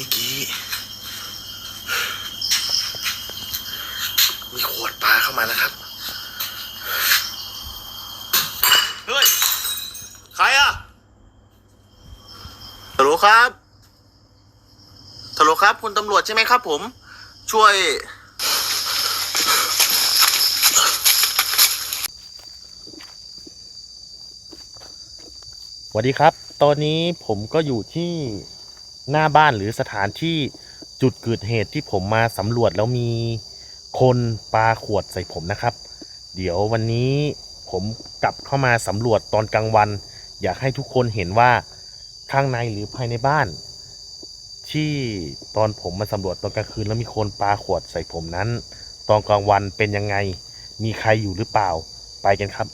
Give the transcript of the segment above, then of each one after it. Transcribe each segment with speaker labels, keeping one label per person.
Speaker 1: มื่อกี้ มีขวดปลาเข้ามานะครับ เฮ้ย ใครอะฮัลโหลครับฮัลโหลครับ คุณตำรวจใช่ไหมครับผม ช่วย
Speaker 2: สวัสดีครับ ตอนนี้ผมก็อยู่ที่ หน้าบ้านหรือสถานที่จุดเกิดเหตุที่ผมมาสำรวจแล้วมีคนปาขวดใส่ผมนะครับ เดี๋ยววันนี้ผมกลับเข้ามาสำรวจตอนกลางวัน อยากให้ทุกคนเห็นว่าข้างในหรือภายในบ้าน ที่ตอนผมมาสำรวจตอนกลางคืนแล้วมีคนปาขวดใส่ผมนั้น ตอนกลางวันเป็นยังไงมีใครอยู่หรือเปล่าไปกันครับ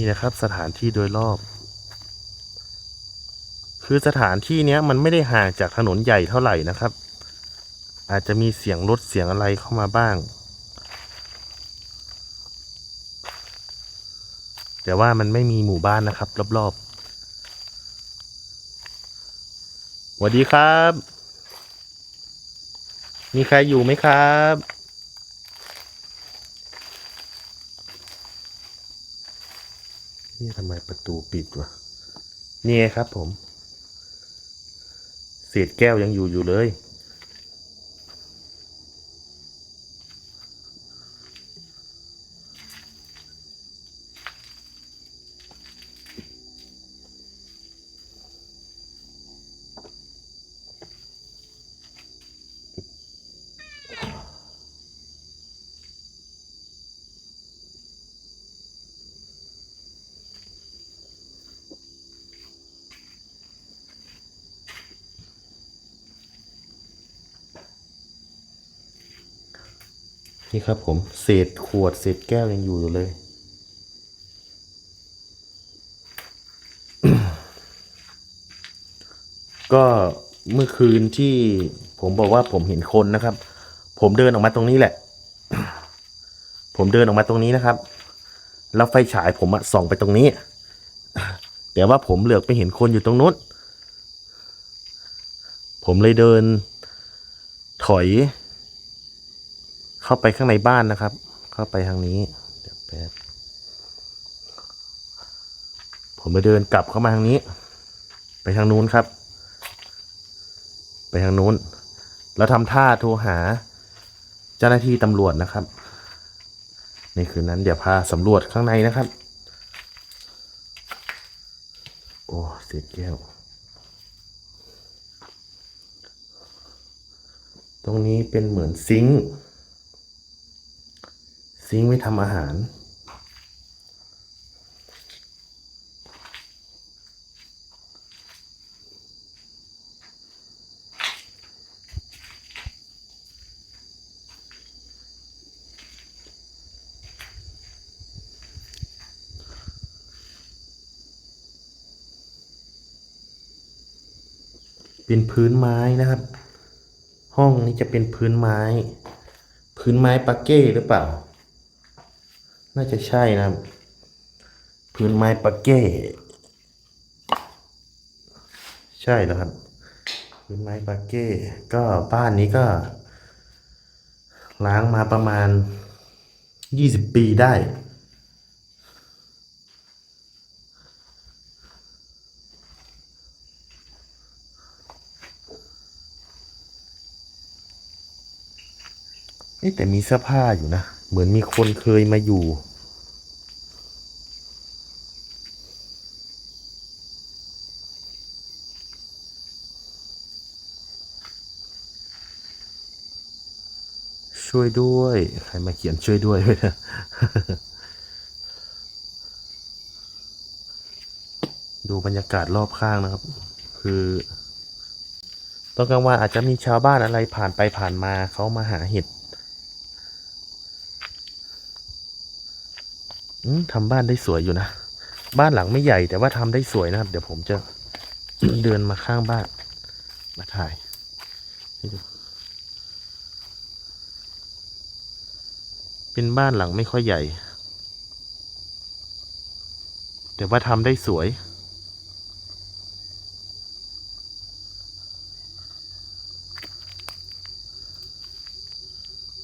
Speaker 2: นี่นะครับสถานที่โดยรอบ คือสถานที่เนี้ยมันไม่ได้ห่างจากถนนใหญ่เท่าไหร่นะครับ อาจจะมีเสียงรถเสียงอะไรเข้ามาบ้าง แต่ว่ามันไม่มีหมู่บ้านนะครับ รอบๆสวัสดีครับ มีใครอยู่ไหมครับ นี่ทำไมประตูปิดวะนี่ไงครับผม เศษแก้วยังอยู่อยู่เลย นี่ครับผมเศษขวดเศษแก้วยังอยู่อยู่เลยก็เมื่อคืนที่ผมบอกว่าผมเห็นคนนะครับ ผมเดินออกมาตรงนี้แหละ ผมเดินออกมาตรงนี้นะครับ แล้วไฟฉายผมอะส่องไปตรงนี้ แต่ว่าผมเหลือกไปเห็นคนอยู่ตรงนู้น ผมเลยเดิน ถอย เข้าไปข้างในบ้านนะครับ เข้าไปทางนี้ เดี๋ยวแป๊บผมไปเดินกลับเข้ามาทางนี้ ไปทางนู้นครับ ไปทางนู้น แล้วทำท่าโทรหา เจ้าหน้าที่ตำรวจนะครับ ในคืนนั้นเดี๋ยวพาสำรวจข้างในนะครับ โอ้เศษแก้ว ตรงนี้เป็นเหมือนซิงค์ ซิงไว้ทำอาหาร เป็นพื้นไม้นะครับ ห้องนี้จะเป็นพื้นไม้ พื้นไม้ปาเก้หรือเปล่า น่าจะใช่นะพื้นไม้ปาเก้ ใช่แล้วครับ พื้นไม้ปาเก้ ก็บ้านนี้ก็ ล้างมาประมาณยี่สิบปีได้เอ๊ะแต่มีเสื้อผ้าอยู่นะ เหมือนมีคนเคยมาอยู่ ช่วยด้วย ใครมาเขียนช่วยด้วยเลยดูบรรยากาศรอบข้างนะครับ คือตอนกลางวันอาจจะมีชาวบ้านอะไรผ่านไปผ่านมาเขามาหาเห็ด ทำบ้านได้สวยอยู่นะ บ้านหลังไม่ใหญ่แต่ว่าทำได้สวยนะครับ เดี๋ยวผมจะเดินมาข้างบ้าน มาถ่ายให้ดูเป็นบ้านหลังไม่ค่อยใหญ่ แต่ว่าทำได้สวย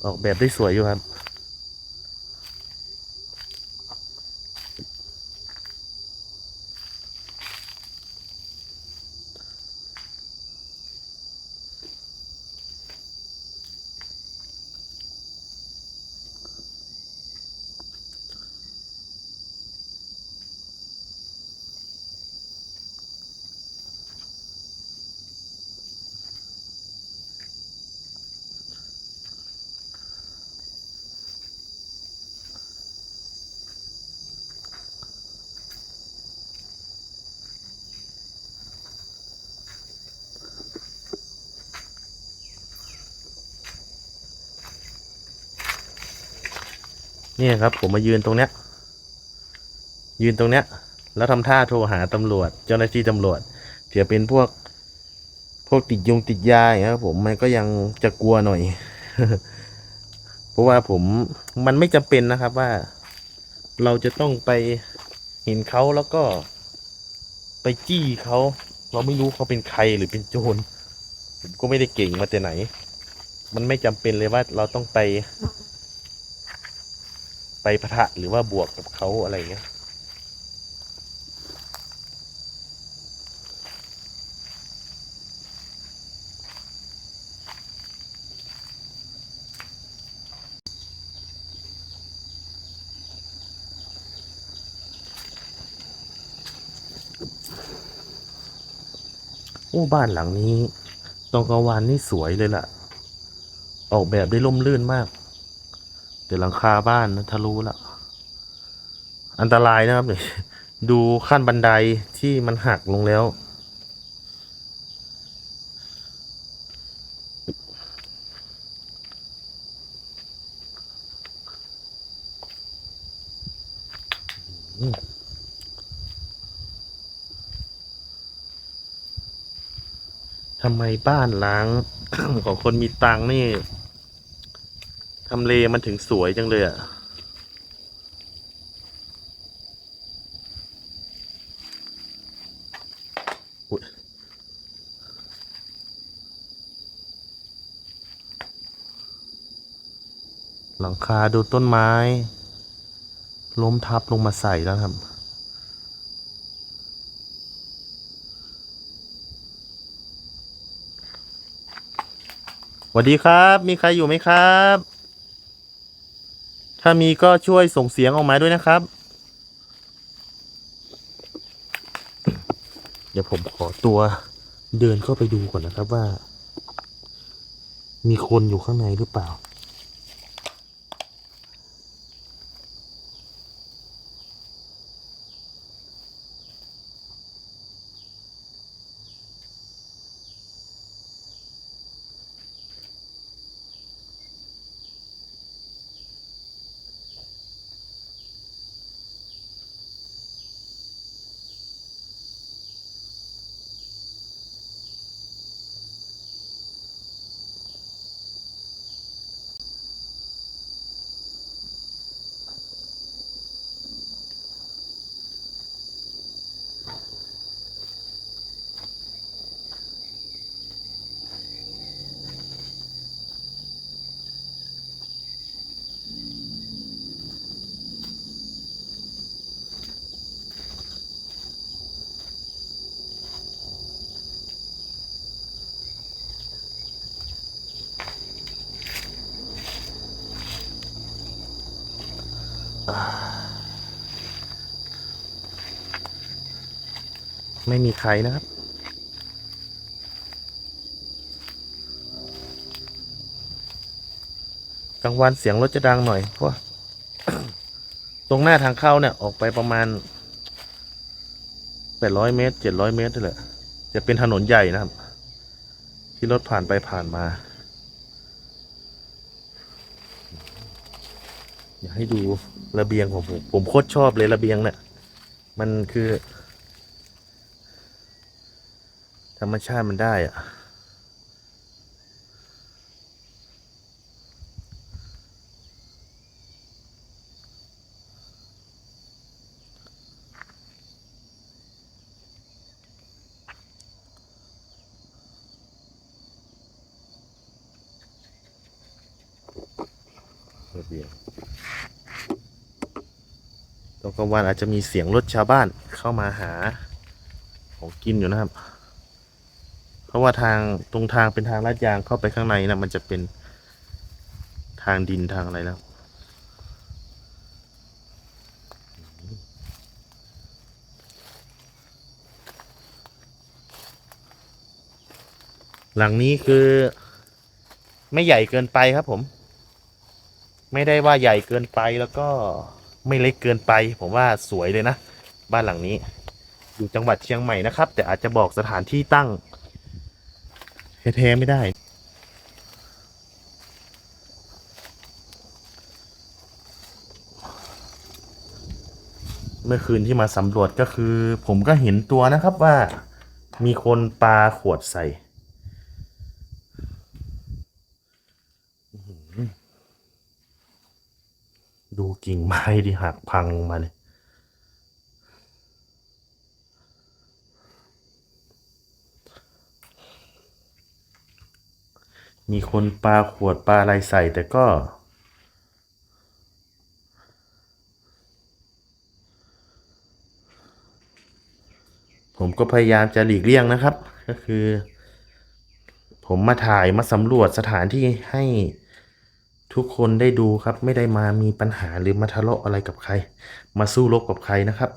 Speaker 2: ออกแบบได้สวยอยู่ครับ นี่ยครับ ผมมายืนตรงเนี้ย ยืนตรงเนี้ย แล้วทำท่าโทรหาตำรวจ เจ้าหน้าที่ตำรวจเผื่อเป็นพวก พวกติดยงติดยาอย่างครับผมมันก็ยังจะกลัวหน่อย เพราะว่าผมมันไม่จำเป็นนะครับว่า เราจะต้องไปเห็นเขาแล้วก็ ไปจี้เขาเราไม่รู้เขาเป็นใครหรือเป็นโจรผมก็ไม่ได้เก่งมาแต่ไหน มันไม่จำเป็นเลยว่าเราต้องไป ไปพะทะหรือว่าบวกกับเขาอะไรเงี้ยโอ้บ้านหลังนี้ตรงกลางวานนี่สวยเลยล่ะ ออกแบบได้ร่มรื่นมาก แต่หลังคาบ้านนะทะลุละอันตรายนะครับเนี่ยดูขั้นบันไดที่มันหักลงแล้ว ทำไมบ้านล้างของคนมีตังนี่ ทำเลมันถึงสวยจังเลยอะหลังคาดูต้นไม้ ล้มทับลงมาใส่แล้วครับสวัสดีครับ มีใครอยู่ไหมครับ ถ้ามีก็ช่วยส่งเสียงออกมาด้วยนะครับ เดี๋ยวผมขอตัวเดินเข้าไปดูก่อนนะครับว่า มีคนอยู่ข้างในหรือเปล่า ไม่มีใครนะครับ กลางวันเสียงรถจะดังหน่อย เพราะ ตรงหน้าทางเข้าเนี่ย ออกไปประมาณแปดร้อยเมตรเจ็ดร้อยเมตรนี่แหละจะเป็นถนนใหญ่นะครับ ที่รถผ่านไปผ่านมา อยากให้ดู ระเบียงของผมผมโคตรชอบเลยระเบียงเนี่ยมันคือ ธรรมชาติมันได้อะ ตอนกลางวันอาจจะมีเสียงรถชาวบ้านเข้ามาหาของกินอยู่นะครับ เพราะว่าทางตรงทางเป็นทางลาดยางเข้าไปข้างในนะมันจะเป็นทางดินทางอะไรแล้วหลังนี้คือไม่ใหญ่เกินไปครับผม ไม่ได้ว่าใหญ่เกินไปแล้วก็ ไม่เล็กเกินไป ผมว่าสวยเลยนะ บ้านหลังนี้ อยู่จังหวัดเชียงใหม่นะครับ แต่อาจจะบอกสถานที่ตั้งแท้ๆไม่ได้ เมื่อคืนที่มาสำรวจก็คือ ผมก็เห็นตัวนะครับว่ามีคนปลาขวดใส่ ดู กิ่งไม้ดิหักพังลงมาเลยมีคนปลาขวดปลาอะไรใส่แต่ก็ ผมก็พยายามจะหลีกเลี่ยงนะครับ ก็คือ ผมมาถ่ายมาสำรวจสถานที่ให้ ทุกคนได้ดูครับไม่ได้มามีปัญหาหรือมาทะเลาะอะไรกับใคร มาสู้รบกับใครนะครับ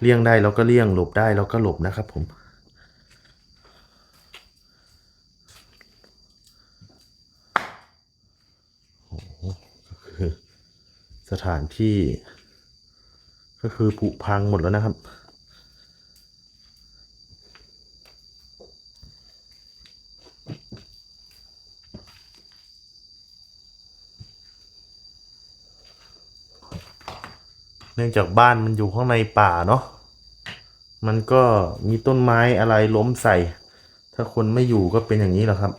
Speaker 2: เลี่ยงได้เราก็เลี่ยงหลบได้เราก็หลบนะครับผมโอ้โหก็คือสถานที่ ก็คือผุพังหมดแล้วนะครับ นื่องจากบ้านมันอยู่ข้างในป่าเนาะมันก็มีต้นไม้อะไรล้มใส่ ถ้าคนไม่อยู่ก็เป็นอย่างนี้แหละครับ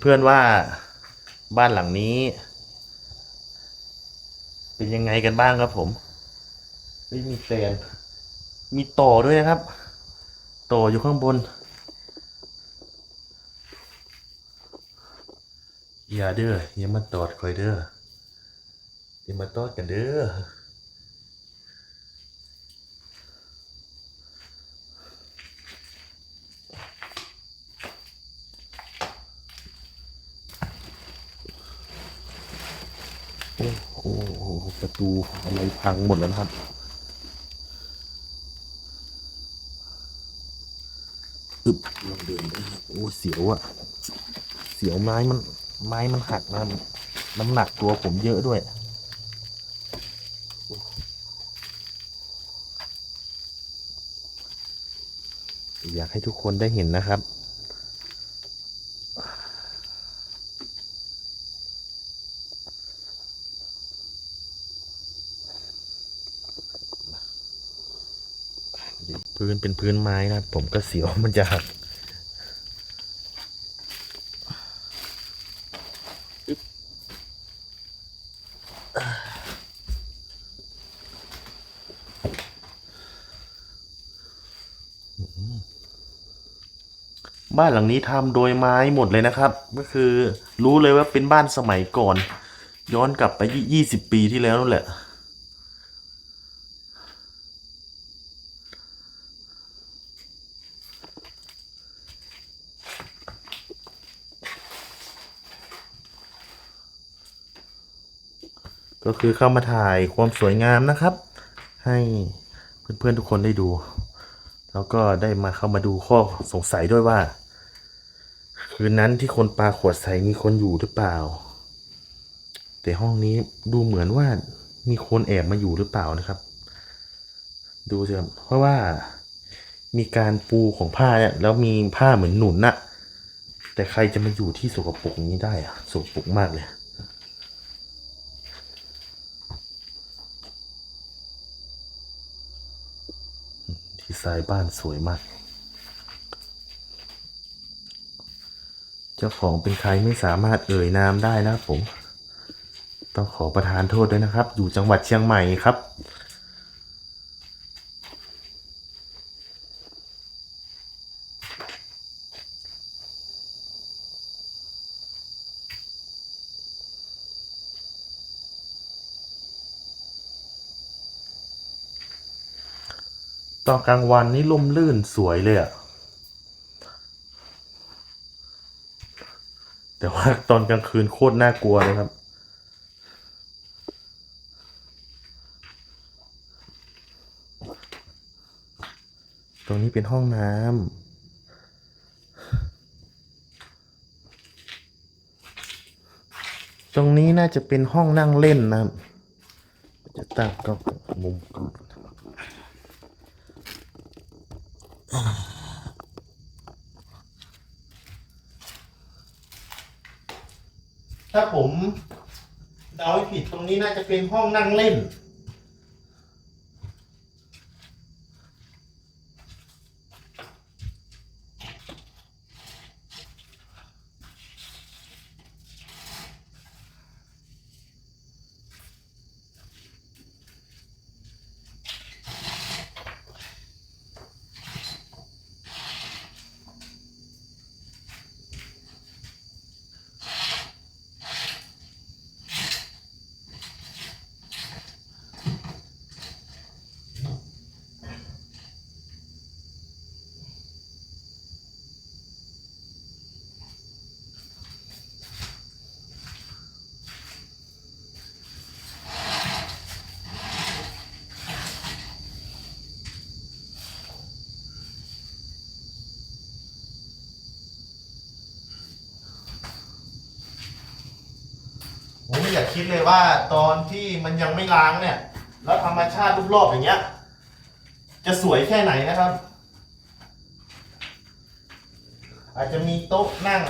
Speaker 2: เพื่อนๆว่าบ้านหลังนี้ เป็นยังไงกันบ้างครับผมไม่มีเตียงมีต่อด้วยนะครับ ต่ออยู่ข้างบน อย่าเด้ออย่ามาตอดคอยเด้ออย่ามาตอดกันเด้อโอ้โหประ ตูอะไรพังหมดแล้วครับ อึบลองเดินนะครับโอ้เสียวอะเสียวไม้มันไม้มันหักนะน้ำหนักตัวผมเยอะด้วยอยากให้ทุกคนได้เห็นนะครับ พื้นเป็นพื้นไม้นะครับผมก็เสียวมันจะหักบบ้านหลังนี้ทำโดยไม้หมดเลยนะครับ ก็คือรู้เลยว่าเป็นบ้านสมัยก่อน ย้อนกลับไปยี่สิบปีที่แล้วนั่นแหละ ก็คือเข้ามาถ่ายความสวยงามนะครับ ให้เพื่อนๆทุกคนได้ดู แล้วก็ได้มาเข้ามาดูข้อสงสัยด้วยว่า คืนนั้นที่คนปลาขวดใส่มีคนอยู่หรือเปล่า แต่ห้องนี้ดูเหมือนว่ามีคนแอบมาอยู่หรือเปล่านะครับ ดูสิครับเพราะว่ามีการปูของผ้าเนี่ยแล้วมีผ้าเหมือนหนุนน่ะ แต่ใครจะมาอยู่ที่สกปรกนี้ได้อะสกปรกมากเลย ที่ทรายบ้านสวยมาก เจ้าของเป็นใครไม่สามารถเอ่ยนามได้นะครับผม ต้องขอประทานโทษด้วยนะครับ อยู่จังหวัดเชียงใหม่ครับ ตอนกลางวันนี่ล่มลื่นสวยเลยอะแต่ว่าตอนกลางคืนโคตรน่ากลัวเลยครับ ตรงนี้เป็นห้องน้ำตรงนี้น่าจะเป็นห้องนั่งเล่นนะครับจะตั้งกล้องมุมกล้อง ถ้าผมเดาไม่ ผิดตรงนี้น่าจะเป็นห้องนั่งเล่น ผมไม่อยากคิดเลยว่าตอนที่มันยังไม่ล้างเนี่ย แล้วธรรมชาติรอบๆอย่างเงี้ย จะสวยแค่ไหนนะครับ อาจจะมีโต๊ะนั่ง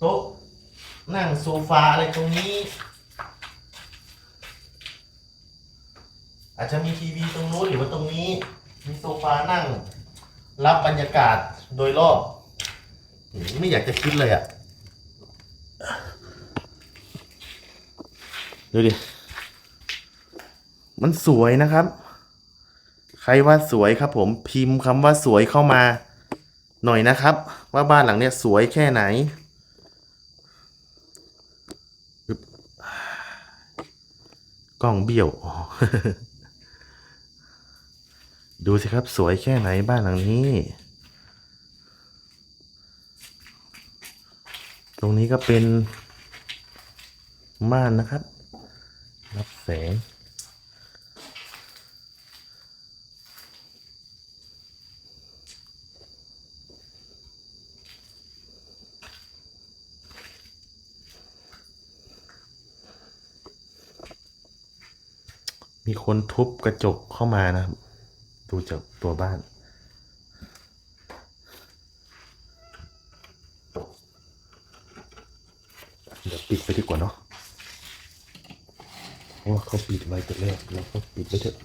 Speaker 2: โต๊ะนั่งโซฟาอะไรตรงนี้ อาจจะมีทีวีตรงนู้นหรือว่าตรงนี้ มีโซฟานั่ง รับบรรยากาศโดยรอบ ไม่อยากจะคิดเลยอะ่ะ ดูดิ มันสวยนะครับ ใครว่าสวยครับ ผมพิมพ์คำว่าสวยเข้ามา หน่อยนะครับ ว่าบ้านหลังเนี้ยสวยแค่ไหน กล้องเบี้ยว ดูสิครับ สวยแค่ไหนบ้านหลังนี้ตรงนี้ก็เป็นม่านนะครับ รับแสงมีคนทุบกระจกเข้ามานะครับ ดูจากตัวบ้าน เดี๋ยวปิดไปดีกว่าเนาะ ราะว่าเขาปิดไว้แต่แรกเราก็ปิดไปเถอะ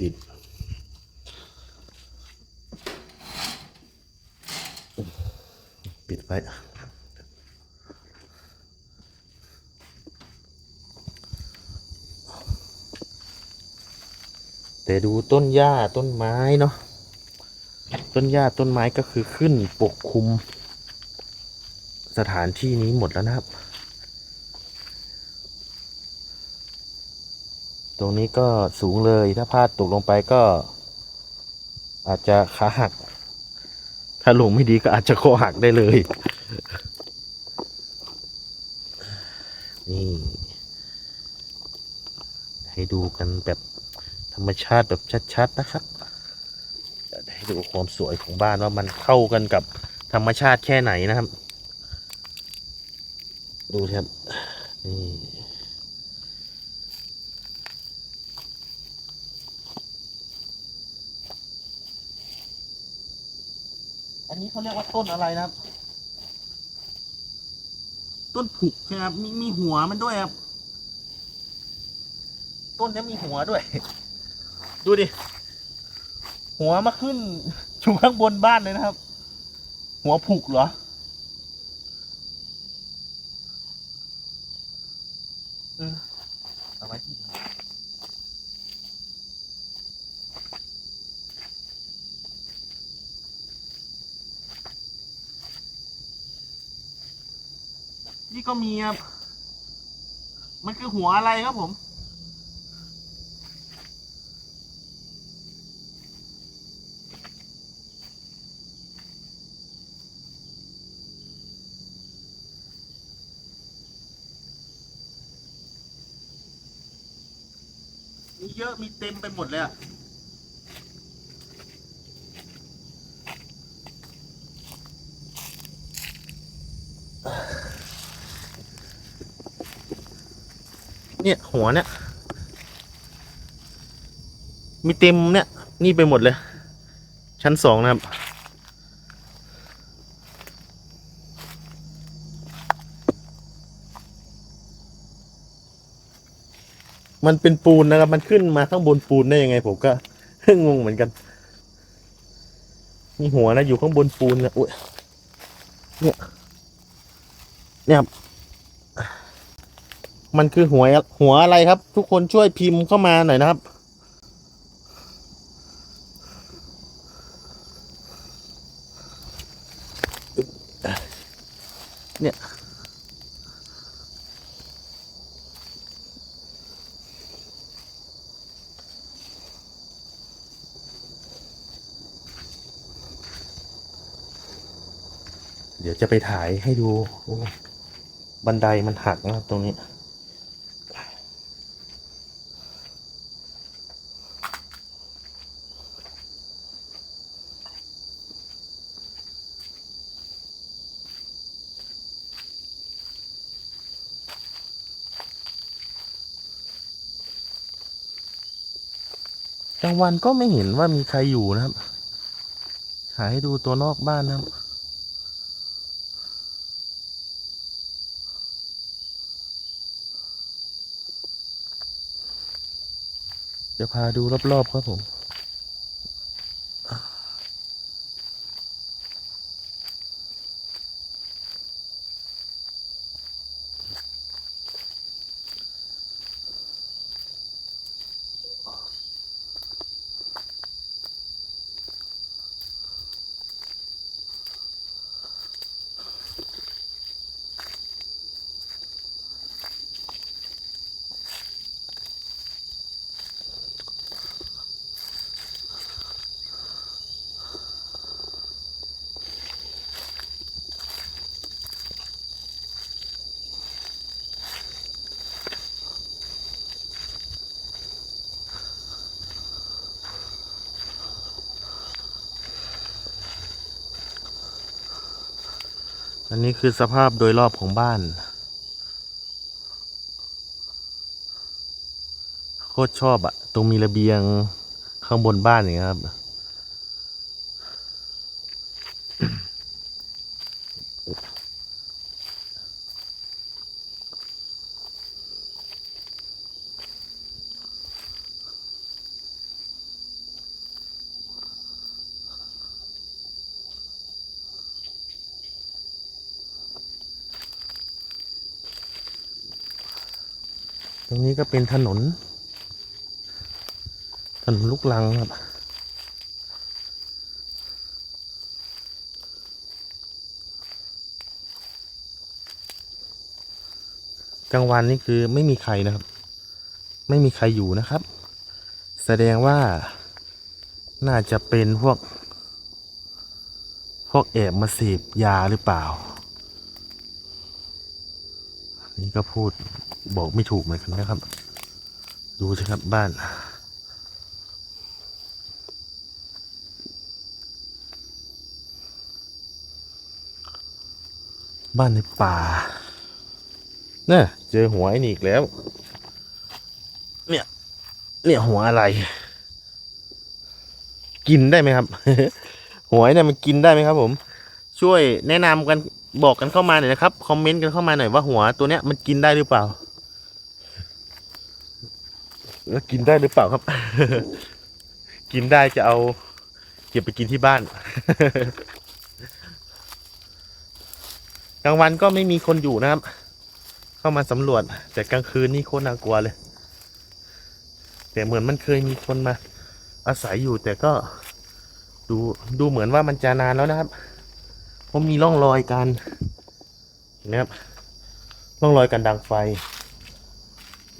Speaker 2: ติดปิดไว้แต่ดูต้นหญ้าต้นไม้เนาะต้นหญ้าต้นไม้ก็คือขึ้นปกคลุม สถานที่นี้หมดแล้วนะครับ ตรงนี้ก็สูงเลยถ้าพลาดตกลงไปก็ อาจจะขาหัก ถ้าลงไม่ดีก็อาจจะคอหักได้เลย นี่ ให้ดูกันแบบธรรมชาติแบบชัดๆนะครับจะได้ดูความสวยของบ้านว่ามันเข้ากันกับธรรมชาติแค่ไหนนะครับ ดูครับ นี่อันนี้เขาเรียกว่าต้นอะไรนะครับ ต้นผุกใช่ไหมครับ มีมีหัวมันด้วยครับ ต้นนี้มีหัวด้วย ดูดิ หัวมาขึ้นอยู่ข้างบนบ้านเลยนะครับ หัวผุกเหรอ เออเอาไว้ที่นี่ก็ มีครับ มันคือหัวอะไรครับผม มีเยอะมีเต็มไปหมดเลยอะ เนี่ย หัวเนี่ย มีเต็มเนี่ย นี่ไปหมดเลย ชั้นสองนะครับมันเป็นปูนนะครับ มันขึ้นมาข้างบนปูนได้ยังไง ผมก็งงเหมือนกัน มีหัวนะอยู่ข้างบนปูนนะอุ้ยเนี่ย เนี่ยครับ มันคือหัวหัวอะไรครับ ทุกคนช่วยพิมพ์เข้ามาหน่อยนะครับ เนี่ย เดี๋ยวจะไปถ่ายให้ดู บันไดมันหักนะครับตรงนี้ วันก็ไม่เห็นว่ามีใครอยู่นะครับถ่ายให้ดูตัวนอกบ้านนะครับเดี๋ยวพาดูรอบๆครับผม อันนี้คือสภาพโดยรอบของบ้าน โคตรชอบอะตรงมีระเบียงข้างบนบ้านอย่างเงี้ยครับ ก็เป็นถนน ถนนลูกลังครับกลางวันนี่คือไม่มีใครนะครับ ไม่มีใครอยู่นะครับ แสดงว่าน่าจะเป็นพวก พวกแอบมาเสพยาหรือเปล่า นี่ก็พูดบอกไม่ถูกเหมือนกันนะครับ ดูสิครับบ้านบ้านในป่าเนี่ยเจอหัวไอ้นี่อีกแล้ว เนี่ย เนี่ยหัวอะไร กินได้ไหมครับ หัวเนี่ยมันกินได้ไหมครับผม ช่วยแนะนำกัน บอกกันเข้ามาหน่อยนะครับ คอมเมนต์กันเข้ามาหน่อยว่าหัวตัวเนี้ยมันกินได้หรือเปล่า แล้วกินได้หรือเปล่าครับ กินได้จะเอา เก็บไปกินที่บ้าน กลางวันก็ไม่มีคนอยู่นะครับ เข้ามาสำรวจ แต่กลางคืนนี่โคตรน่ากลัวเลย แต่เหมือนมันเคยมีคนมา อาศัยอยู่แต่ก็ดูดูเหมือนว่ามันจะนานแล้วนะครับ เพราะมีร่องรอยการเห็นะครับร่องรอยการดังไฟ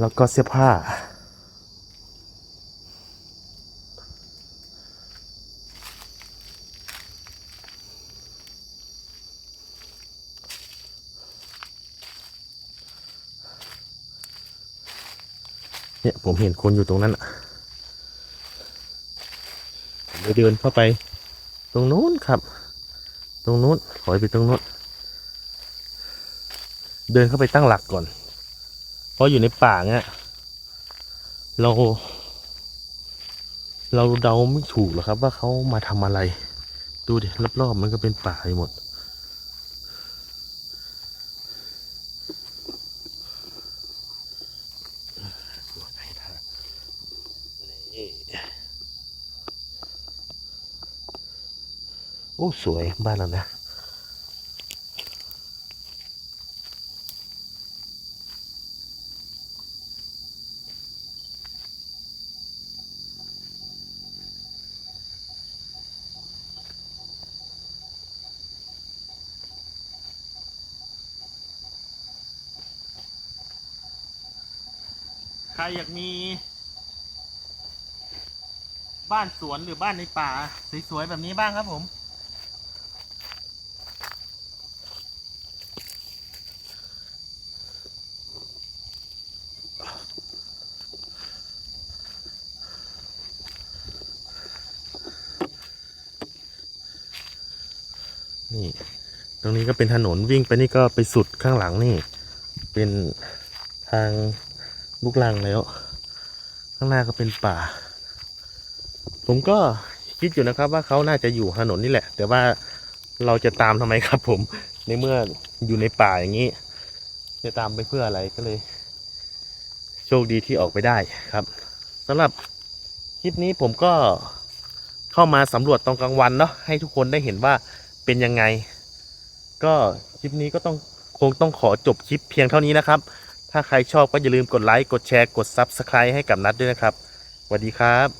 Speaker 2: แล้วก็เสื้อผ้า เนี่ยผมเห็นคนอยู่ตรงนั้นอะผมจะเดินเข้าไป ตรงนู้นครับ ตรงนู้นถอยไปตรงนู้น เดินเข้าไปตั้งหลักก่อน เพราะอยู่ในป่าเงี้ยเรา เราเดาไม่ถูกหรอกครับว่าเขามาทำอะไร ดูดิรอบๆมันก็เป็นป่าไปหมด โอ้ สวยบ้านเรานะใครอยากมี บ้านสวนหรือบ้านในป่า สวยๆแบบนี้บ้างครับผม นี่ ตรงนี้ก็เป็นถนนวิ่งไปนี่ก็ไปสุดข้างหลังนี่ เป็นทางลูกลังแล้ว ข้างหน้าก็เป็นป่า ผมก็คิดอยู่นะครับว่าเขาน่าจะอยู่ถนนนี่แหละ แต่ว่าเราจะตามทำไมครับผม ในเมื่ออยู่ในป่าอย่างนี้ จะตามไปเพื่ออะไรก็เลย โชคดีที่ออกไปได้ครับสำหรับคลิปนี้ผมก็เข้ามาสำรวจตอนกลางวันเนาะให้ทุกคนได้เห็นว่า เป็นยังไง ก็คลิปนี้ก็ต้องคงต้องขอจบคลิปเพียงเท่านี้นะครับ ถ้าใครชอบก็อย่าลืมกดไลค์ กดแชร์ กด Subscribe ให้กับนัดด้วยนะครับสวัสดีครับ